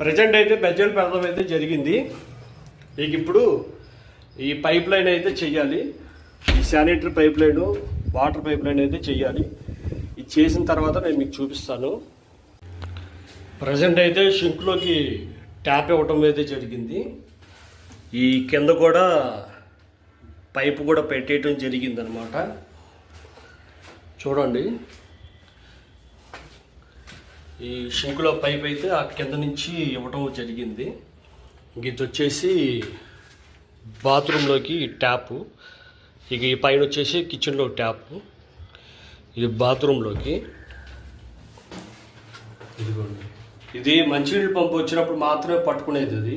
Present అయితే బెజ్జలు పెడదాం అయితే జరిగింది. ఇక ఇప్పుడు ఈ పైప్ లైన్ అయితే చెయ్యాలి. ఈ sanitary pipe line water pipe line అయితే చెయ్యాలి. ఇది చేసిన తర్వాత నేను మీకు చూపిస్తాను. ప్రజెంట్ అయితే షింక్లోకి ట్యాప్ ఇవ్వటం అయితే జరిగింది. ఈ కింద కూడా పైపు కూడా పెట్టేయటం జరిగిందనమాట. చూడండి. ఈ షింకులో పైప్ అయితే ఆ కింద నుంచి ఇవ్వటం జరిగింది. ఇంక ఇది వచ్చేసి బాత్రూంలోకి ట్యాపు. ఇక ఈ పైన వచ్చేసి కిచెన్లో ట్యాపు. ఇది బాత్రూంలోకి. ఇదిగోండి. ఇది మంచినీళ్ళు పంపు వచ్చినప్పుడు మాత్రమే పట్టుకునేది అది.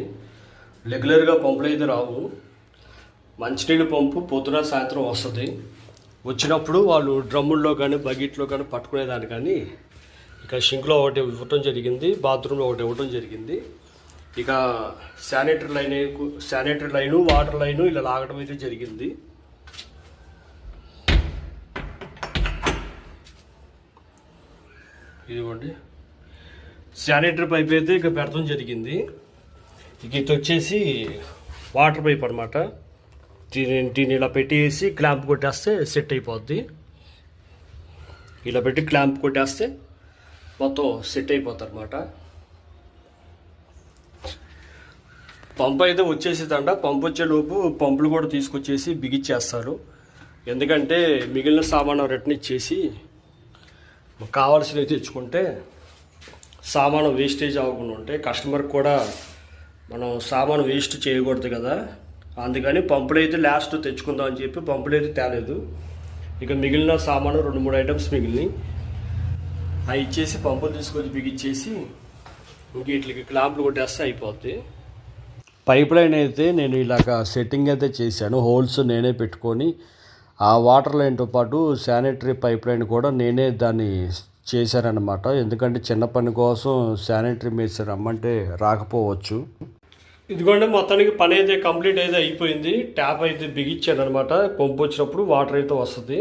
రెగ్యులర్గా పంపులు అయితే రావు. మంచినీళ్ళు పంపు పొద్దున సాయంత్రం వస్తుంది. వచ్చినప్పుడు వాళ్ళు డ్రమ్ముల్లో కానీ బకెట్లో కానీ పట్టుకునేదాన్ని కానీ ఇక షింక్లో ఒకటి ఇవ్వటం జరిగింది బాత్రూంలో ఒకటి ఇవ్వటం జరిగింది. ఇక sanitary line sanitary line water line ఇలా లాగడం అయితే జరిగింది. ఇదిగోండి. శానిటరీ పైప్ అయితే ఇక పెడతాం జరిగింది. ఇక ఇది వచ్చేసి వాటర్ పైప్ అనమాట దీని దీన్ని ఇలా పెట్టేసి క్లాంప్ కొట్టేస్తే సెట్ అయిపోద్ది. ఇలా పెట్టి క్లాంప్ కొట్టేస్తే మొత్తం సెట్ అయిపోతుంది అనమాట పంపు అయితే వచ్చేసేదంట. పంప్ వచ్చేలోపు పంపులు కూడా తీసుకొచ్చేసి బిగిచ్చేస్తారు. ఎందుకంటే మిగిలిన సామాను రిటర్న్ ఇచ్చేసి కావాల్సినవి తెచ్చుకుంటే సామాను వేస్టేజ్ అవ్వకుండా ఉంటే కస్టమర్కి కూడా మనం సామాను వేస్ట్ చేయకూడదు కదా. అందుకని పంపులు అయితే లాస్ట్ తెచ్చుకుందాం అని చెప్పి పంపులు అయితే తేలేదు. ఇక మిగిలిన సామాను రెండు మూడు ఐటమ్స్ మిగిలినాయి. అవి ఇచ్చేసి పంపులు తీసుకొచ్చి బిగిచ్చేసి ఇంక వీటికి క్లాంపులు కొట్టేస్తే అయిపోద్ది. పైప్ లైన్ అయితే నేను ఇలాగ సెట్టింగ్ అయితే చేశాను. హోల్స్ నేనే పెట్టుకొని ఆ వాటర్ లైన్తో పాటు శానిటరీ పైప్ లైన్ కూడా నేనే దాన్ని చేశానన్నమాట. ఎందుకంటే చిన్న పని కోసం శానిటరీ మేసి రమ్మంటే రాకపోవచ్చు. ఇదిగోండి మొత్తానికి పని అయితే కంప్లీట్ అయితే అయిపోయింది. ట్యాప్ అయితే బిగిచ్చాను అనమాట పంపు వచ్చినప్పుడు వాటర్ అయితే వస్తుంది.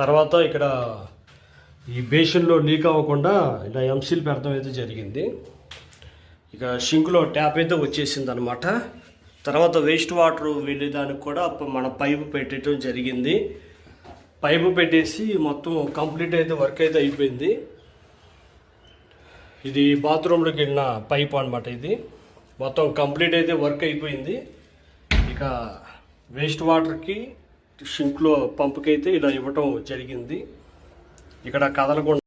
తర్వాత ఇక్కడ ఈ బేషన్లో లీక్ అవ్వకుండా ఇలా ఎంసీల్ పెడతాం అయితే జరిగింది. ఇక షింక్లో ట్యాప్ అయితే వచ్చేసింది అనమాట తర్వాత వేస్ట్ వాటర్ వెళ్ళేదానికి కూడా మన పైపు పెట్టడం జరిగింది. పైపు పెట్టేసి మొత్తం కంప్లీట్ అయితే వర్క్ అయితే అయిపోయింది. ఇది బాత్రూంలోకి వెళ్ళిన పైప్ అనమాట ఇది. మొత్తం కంప్లీట్ అయితే వర్క్ అయిపోయింది. ఇక వేస్ట్ వాటర్కి షింక్లో పంపుకి అయితే ఇలా ఇవ్వటం జరిగింది. ఇక్కడ కదలకుండా